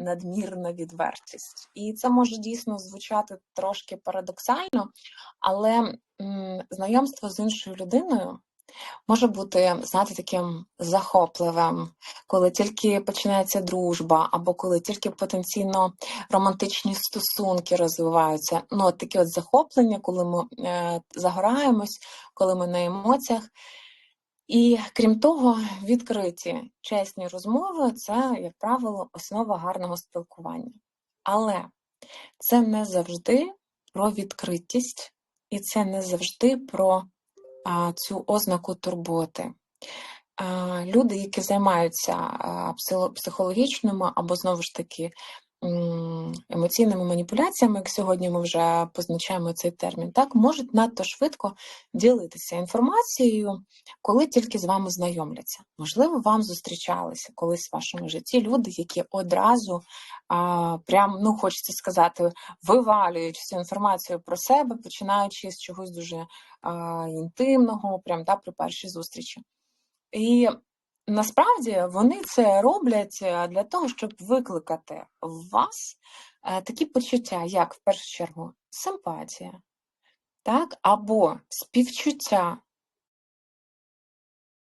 надмірна відвертість. І це може дійсно звучати трошки парадоксально, але знайомство з іншою людиною може бути, знаєте, таким захопливим, коли тільки починається дружба, або коли тільки потенційно романтичні стосунки розвиваються. Ну, от такі от захоплення, коли ми е, загораємось, коли ми на емоціях. І крім того, відкриті чесні розмови це, як правило, основа гарного спілкування. Але це не завжди про відкритість, і це не завжди про а, цю ознаку турботи. А, люди, які займаються а, психологічними або знову ж таки емоційними маніпуляціями, як сьогодні ми вже позначаємо цей термін, так можуть надто швидко ділитися інформацією, коли тільки з вами знайомляться. Можливо, вам зустрічалися колись в вашому житті люди, які одразу а, прям, ну хочеться сказати, вивалюють всю інформацію про себе, починаючи з чогось дуже а, інтимного, прям да, при першій зустрічі. І насправді вони це роблять е, для того, щоб викликати в вас е, такі почуття, як в першу чергу симпатія, так, або співчуття